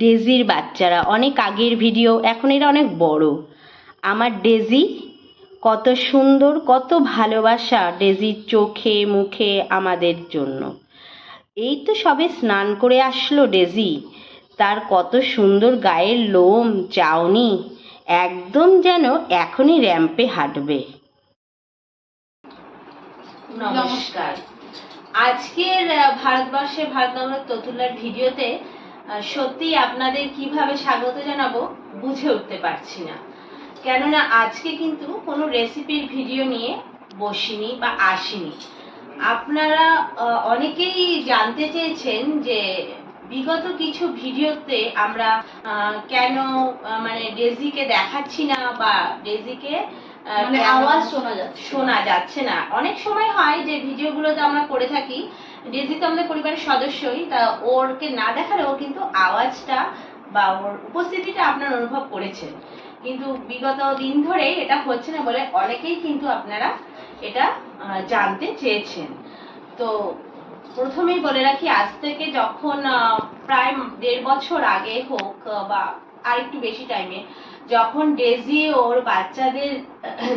ডেজির বাচ্চারা। অনেক আগের ভিডিও, এখন এরা অনেক বড়। আমার ডেজি কত সুন্দর, কত ভালোবাসা ডেজির চোখে, মুখে আমাদের জন্য। এই তো সবে স্নান করে আসলো ডেজি। তার কত সুন্দর গায়ের লোম, চাউনি, একদম যেন এখনই র্যাম্পে হাঁটবে। নমস্কার। আজকের ভারতবর্ষে ততুলার ভিডিওতে সত্যি আপনাদের কীভাবে স্বাগত জানাব বুঝে উঠতে পারছি না। কেননা আজকে কিন্তু কোনো রেসিপির ভিডিও নিয়ে বসিনি বা আসিনি। আপনারা অনেকেই জানতে চেয়েছেন যে বিগত কিছু ভিডিওতে আমরা কেন মানে ডেজিকে দেখাচ্ছি না বা ডেজিকে মানে আওয়াজ শোনা যাচ্ছে শোনা যাচ্ছে না। অনেক সময় হয় যে ভিডিওগুলোতে আমরা করে থাকি ডেজি তো আমাদের পরিবারের সদস্যই, তা ওরকে না দেখালেও কিন্তু আওয়াজটা বা ওর উপস্থিতিটা আপনার অনুভব করেছেন কিন্তু বিগত দিন ধরে এটা হচ্ছে না বলে অনেকেই কিন্তু আপনারা এটা জানতে চেয়েছেন। তো প্রথমেই বলে রাখি, আজ থেকে যখন প্রায় দেড় বছর আগে হোক বা আরেকটু বেশি টাইমে যখন ডেজি ওর বাচ্চাদের,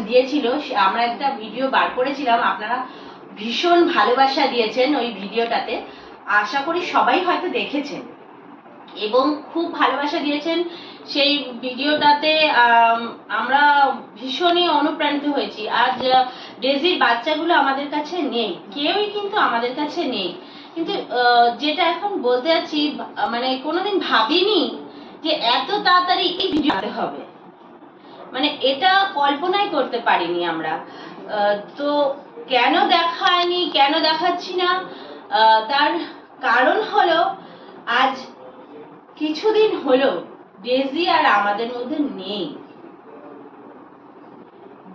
দিয়েছিল আমরা একটা ভিডিও বার করেছিলাম, আপনারা ভীষণ ভালোবাসা দিয়েছেন ওই ভিডিওটাতে। আশা করি সবাই হয়তো দেখেছেন। এবং খুব ভালোবাসা দিয়েছেন সেই ভিডিওটাতে আমরা ভীষণই অনুপ্রাণিত হয়েছি। আজ ডেজির বাচ্চাগুলো আমাদের কাছে নেই। কেউই কিন্তু আমাদের কাছে নেই। কিন্তু যেটা এখন বলতে যাচ্ছি মানে কোনোদিন ভাবিনি যে এত তাড়াতাড়ি এই ভিডিও আনতে হবে। মানে এটা কল্পনাই করতে পারিনি আমরা। তো কেন দেখায়নি, কেন দেখাচ্ছি না? তার কারণ হলো, আজ কিছুদিন হলো ডেজি আর আমাদের মধ্যে নেই।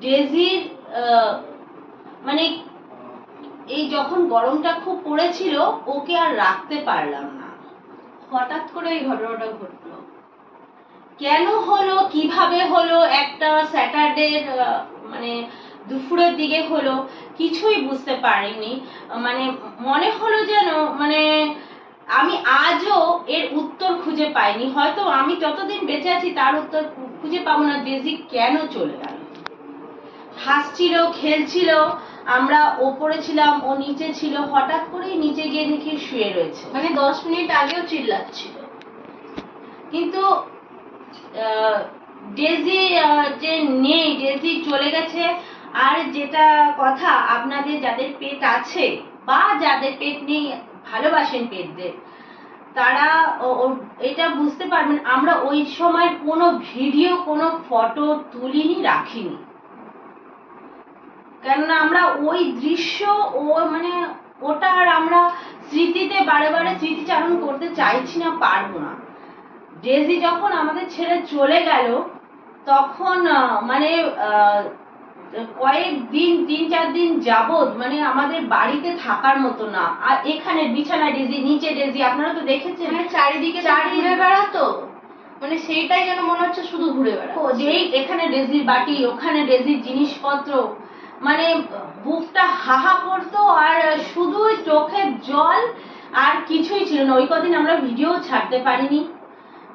ডেজির মানে এই যখন গরমটা খুব পড়েছিল, ওকে আর রাখতে পারলাম না। হঠাৎ করে এই ঘটনাটা ঘটলো। কেন হলো, কীভাবে হলো, একটা স্যাটারডে মানে দুপুরের দিকে হলো কিছুই বুঝতে পারিনি। মানে মনে হলো যেন মানে আমি আজও এর উত্তর খুঁজে পাইনি। হয়তো আমি যতদিন বেঁচে আছি তার উত্তর খুঁজে পাবো না। ডেজি কেন চলে গেল? হাসছিল খেলছিল আমরা ওপরে ছিলাম ও নিচে ছিল। হঠাৎ করেই নিচে গিয়ে দেখি শুয়ে রয়েছে। মানে দশ মিনিট আগেও চিল্লাচ্ছিল। কিন্তু আহ, ডেজি যে নেই ডেজি চলে গেছে আর যেটা কথা, আপনাদের যাদের পেট আছে বা যাদের পেট নেই, ভালোবাসেন পেটদের, তারা এটা বুঝতে পারবেন, আমরা ওই সময় কোনো ভিডিও, কোনো ফটো তুলিনি, রাখিনি। কেননা আমরা ওই দৃশ্য, ও মানে ওটা আর আমরা স্মৃতিতে বারে বারে স্মৃতিচারণ করতে চাইছি না, পারব না। ডেজি যখন আমাদের ছেড়ে চলে গেল, তখন মানে আহ, কয়েক দিন তিন চার দিন যাবত মানে আমাদের বাড়িতে থাকার মতো না। আর এখানে বিছানায় ডেজি নিচে ডেজি আপনারা তো দেখেছেন। মানে চারিদিকে চারি চারি- ঘুরে বেড়াতো। মানে সেইটাই যেন মনে হচ্ছে শুধু ঘুরে ও, বেড়াতো যেই এখানে ডেজির বাটি ওখানে ডেজির জিনিসপত্র মানে বুকটা হাহা করতো আর শুধু চোখের জল আর কিছুই ছিল না। ওই কদিন আমরা ভিডিও ছাড়তে পারিনি।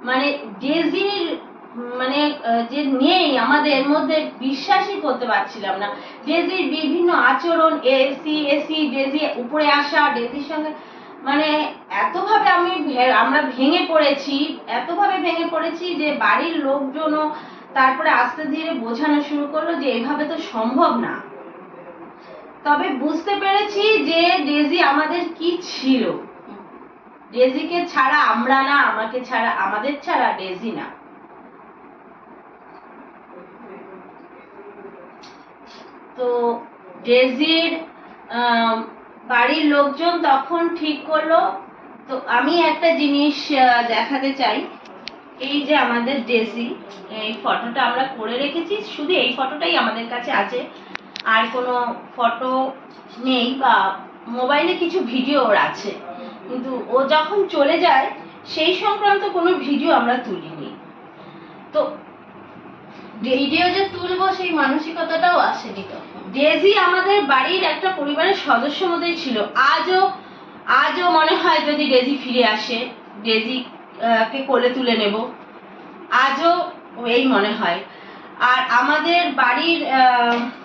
মানে ডেজির মানে যে নেই, আমাদের মধ্যে বিশ্বাসই করতে পারছিলাম না। ডেজির বিভিন্ন আচরণ এসি এসি ডেজি উপরে আসা ডেজির সঙ্গে মানে এতভাবে আমি আমরা ভেঙে পড়েছি, এতভাবে ভেঙে পড়েছি যে বাড়ির লোকজনও তারপরে আস্তে ধীরে বোঝানো শুরু করল যে এভাবে তো সম্ভব না। তবে বুঝতে পেরেছি যে ডেজি আমাদের কি ছিল। ডেজিকে ছাড়া আমরা না, আমাকে ছাড়া, আমাদের ছাড়া ডেজি না। তো ডেজির বাড়ির লোকজন তখন ঠিক করল। তো আমি একটা জিনিস দেখাতে চাই। এই যে আমাদের ডেজি, এই ফটোটা আমরা করে রেখেছি। শুধু এই ফটোটাই আমাদের কাছে আছে। আর কোনো ফটো নেই বা মোবাইলে কিছু ভিডিও ওর আছে। কিন্তু ও যখন চলে যায়, সেই সংক্রান্ত কোনো ভিডিও আমরা তুলিনি। তো ভিডিও যে তুলবো সেই মানসিকতাটাও আসেনি তখন। ডেজি আমাদের বাড়ির একটা পরিবারের সদস্য মতোই ছিল। আজও আজও মনে হয় যদি ডেজি ফিরে আসে, ডেজি কে কোলে তুলে নেব। আজও এই মনে হয়। আর আমাদের বাড়ির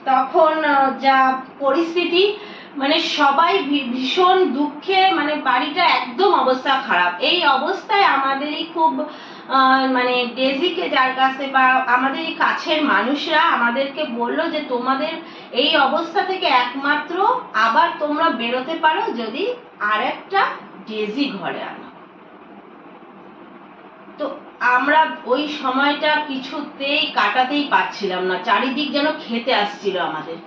তখন যা পরিস্থিতি মানে সবাই ভীষণ দুঃখে মানে বাড়িটা একদম অবস্থা খারাপ। এই অবস্থায় আমাদেরই খুব মানে ডেজিকে যার কাছে বা আমাদের এই কাছের মানুষরা আমাদেরকে বলল যে তোমাদের এই অবস্থা থেকে একমাত্র আবার তোমরা বেরোতে পারো যদি আর একটা ডেজি ঘরে আনো। তো আমরা ওই সময়টা কিছুতেই কাটাতেই পারছিলাম না, চারিদিক যেন খেতে আসছিল আমাদের।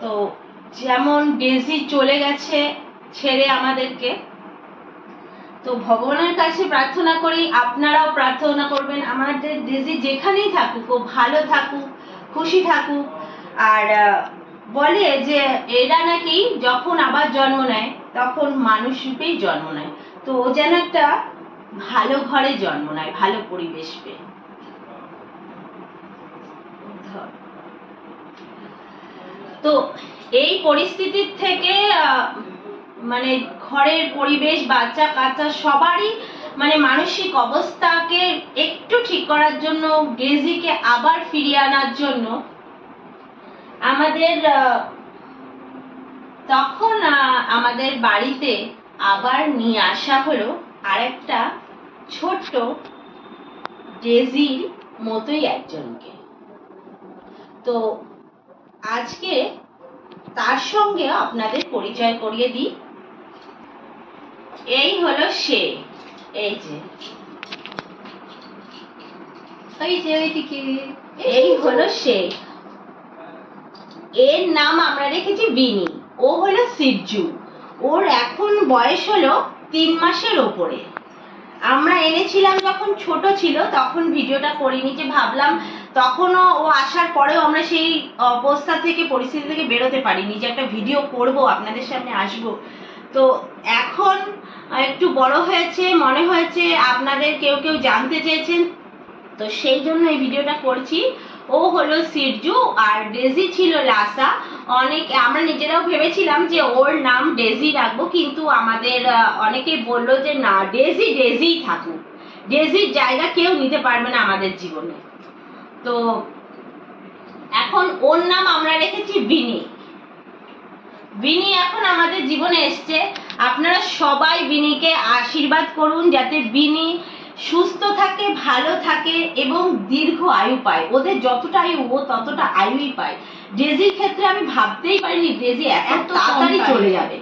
তো যেমন ডেজি চলে গেছে ছেড়ে আমাদেরকে তো ভগবানের কাছে প্রার্থনা করি, আপনারাও প্রার্থনা করবেন। আমাদের ডেজি যেখানেই থাকুক, ও ভালো থাকুক, খুশি থাকুক। আর বলে যে এরা নাকি যখন আবার জন্ম নেয়, তখন মানুষ রূপেই জন্ম নেয়। তো ও যেন একটা ভালো ঘরে জন্ম নেয়, ভালো পরিবেশ পেয়ে। তো এই পরিস্থিতির থেকে মানে ঘরের পরিবেশ, বাচ্চা কাচ্চা সবারই মানে মানসিক অবস্থাকে একটু ঠিক করার জন্য, গেজিকে আবার ফিরিয়ে আনার জন্য আমাদের তখন আমাদের বাড়িতে আবার নিয়ে আসা হলো আরেকটা ছোট্ট ডেজির মতোই একজনকে। তো আজকে তার সঙ্গে আপনাদের পরিচয় করিয়ে দিই। এই হলো সে। এই যে। ওই যে ওইদিকে। এই হলো সে। এর নাম আমরা রেখেছি বিনি। ও হলো সিরজু। ওর এখন বয়স হলো তিন মাসের ওপরে। আমরা এনেছিলাম যখন ছোট ছিল তখন ভিডিওটা করিনি যে ভাবলাম তখনও ও আসার পরেও আমরা সেই অবস্থা থেকে পরিস্থিতি থেকে বেরোতে পারিনি যে একটা ভিডিও করব আপনাদের সামনে আসব। তো এখন একটু বড় হয়েছে, মনে হয়েছে আপনাদের কেউ কেউ জানতে চেয়েছেন। তো সেই জন্য এই ভিডিওটা করছি। ও হলো সিরজু আর ডেজি ছিল লাসা। অনেক, আমরা নিজেরাও ভেবেছিলাম যে ওর নাম ডেজি রাখব, কিন্তু আমাদের অনেকে বলল যে না, ডেজি ডেজিই থাকুক। ডেজির জায়গা কেউ নিতে পারবে না আমাদের জীবনে। তো এখন ওর নাম আমরা রেখেছি বিনি। বিনি এখন আমাদের জীবনে এসছে। আপনারা সবাই বিনিকে আশীর্বাদ করুন যাতে বিনি সুস্থ থাকে ভালো থাকে এবং দীর্ঘ আয়ু পায়। ওদের যতটা আয়ু ও ততটা আয়ুই পায়। ডেজির ক্ষেত্রে আমি ভাবতেই পারিনি ডেজি এত তাড়াতাড়ি চলে যাবে।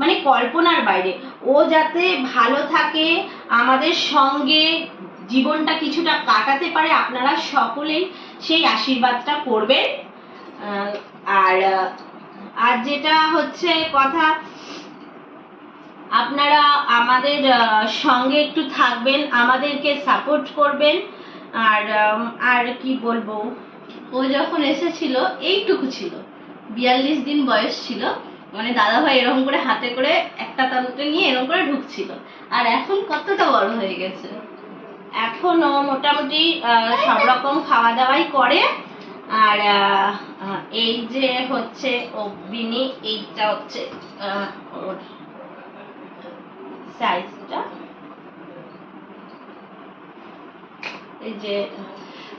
মানে কল্পনার বাইরে। ও যাতে ভালো থাকে আমাদের সঙ্গে জীবনটা কিছুটা কাটাতে পারে আপনারা সকলেই সেই আশীর্বাদটা করবেন। আহ, আর আর যেটা হচ্ছে কথা আপনারা আমাদের সঙ্গে একটু থাকবেন আমাদেরকে সাপোর্ট করবেন আর আর কি বলব? ও যখন এসেছিল এইটুকু ছিল। বিয়াল্লিশ দিন বয়স ছিল। মানে দাদা ভাই এরকম করে হাতে করে একটা তান্ত্রে নিয়ে এরকম করে ঢুকছিল। আর এখন কতটা বড় হয়ে গেছে। এখনও মোটামুটি আহ, সব রকম খাওয়া দাওয়াই করে। আর এই যে হচ্ছে ও বিনি এইটা হচ্ছে সাইজটা এই যে,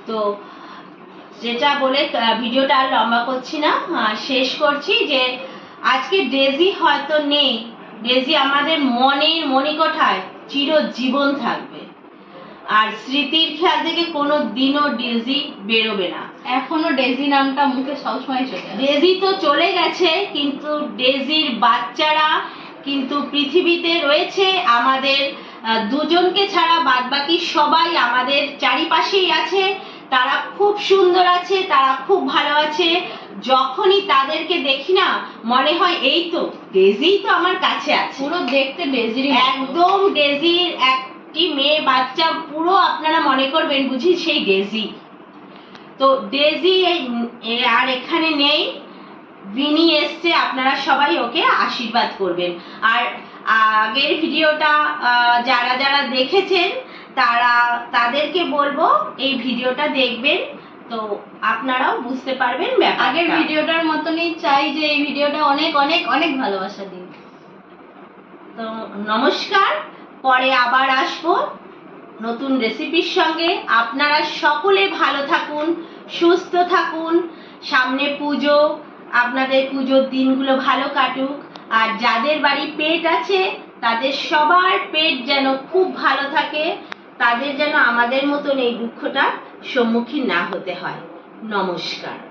তো যেটা বলে ভিডিওটা আর লম্বা করছি না শেষ করছি যে আজকে ডেজি হয়তো নেই। ডেজি আমাদের মনের মণিকোঠায় চিরজীবন থাকবে। আর স্মৃতির খেয়াল থেকে কোনো দিনও ডেজি বেরোবে না। এখনও ডেজি নামটা মুখে সবসময় চলে ডেজি তো চলে গেছে কিন্তু ডেজির বাচ্চারা কিন্তু পৃথিবীতে রয়েছে। আমাদের দুজনকে ছাড়া বাদবাকি সবাই আমাদের চারিপাশেই আছে। তারা খুব সুন্দর আছে তারা খুব ভালো আছে। যখনই তাদেরকে দেখি না মনে হয় এই তো ডেজিই তো আমার কাছে আছে। পুরো দেখতে ডেজিরই মতো। একদম ডেজির একটি মেয়ে বাচ্চা পুরো আপনারা মনে করবেন বুঝি সেই ডেজি। তো ডেজি এই- আর এখানে নেই। বিনি এসছে আপনারা সবাই ওকে আশীর্বাদ করবেন। আর আগের ভিডিওটা যারা যারা দেখেছেন তারা তাদেরকে বলব এই ভিডিওটা দেখবেন। তো আপনারাও বুঝতে পারবেন আগের ভিডিওটার মতনই চাই যে এই ভিডিওটা অনেক অনেক অনেক ভালোবাসা দিন তো নমস্কার পরে আবার আসব নতুন রেসিপির সঙ্গে। আপনারা সকলে ভালো থাকুন। সুস্থ থাকুন, সামনে পুজো, আপনাদের পুজোর দিনগুলো ভালো কাটুক। আর যাদের বাড়ি পেট আছে, তাদের সবার পেট যেন খুব ভালো থাকে, তাদের যেন আমাদের মতন এই দুঃখটা সম্মুখীন না হতে হয়। নমস্কার।